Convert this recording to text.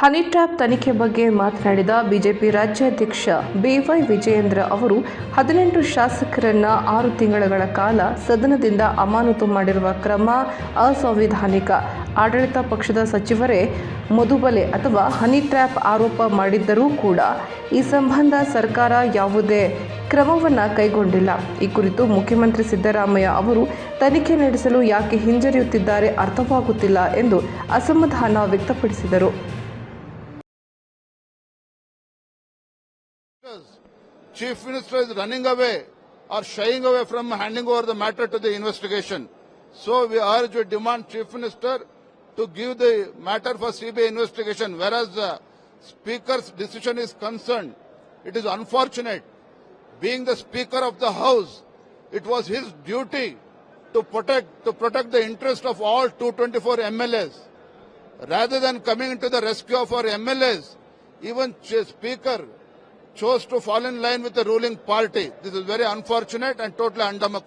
Honey trap ತನಿಖೆ ಬಗ್ಗೆ ಮಾತನಾಡಿದ ಬಿಜೆಪಿ ರಾಜ್ಯಾಧ್ಯಕ್ಷ ಬಿವೈ ವಿಜಯೇಂದ್ರ ಅವರು, ಹದಿನೆಂಟು ಶಾಸಕರನ್ನ ಆರು ತಿಂಗಳ ಕಾಲ ಸದನದಿಂದ ಅಮಾನತು ಮಾಡಿರುವ ಕ್ರಮ ಅಸಂವಿಧಾನಿಕ. ಆಡಳಿತ ಪಕ್ಷದ ಸಚಿವರೇ, ಮಧುಬಲೆ ಅಥವಾ ಹನಿ ಟ್ರ್ಯಾಪ್ ಆರೋಪ ಮಾಡಿದ್ದರೂ ಕೂಡ ಈ ಸಂಬಂಧ ಸರ್ಕಾರ ಯಾವುದೇ ಕ್ರಮವನ್ನು ಕೈಗೊಂಡಿಲ್ಲ. ಈ ಕುರಿತು ಮುಖ್ಯಮಂತ್ರಿ ಸಿದ್ದರಾಮಯ್ಯ ಅವರು, ತನಿಖೆ ನಡೆಸಲು ಯಾಕೆ ಹಿಂಜರಿಯುತ್ತಿದ್ದಾರೆ ಅರ್ಥವಾಗುತ್ತಿಲ್ಲ ಎಂದು ಅಸಮಾಧಾನ ವ್ಯಕ್ತಪಡಿಸಿದರು. Chief Minister is running away or shying away from handing over the matter to the investigation. So we urge, we demand Chief Minister to give the matter for CBI investigation. Whereas the Speaker's decision is concerned, it is unfortunate. Being the Speaker of the House, it was his duty to protect to protect the interest of all 224 MLAs. Rather than coming into the rescue of our MLAs, even Speaker chose to fall in line with the ruling party. This is very unfortunate and totally undemocratic.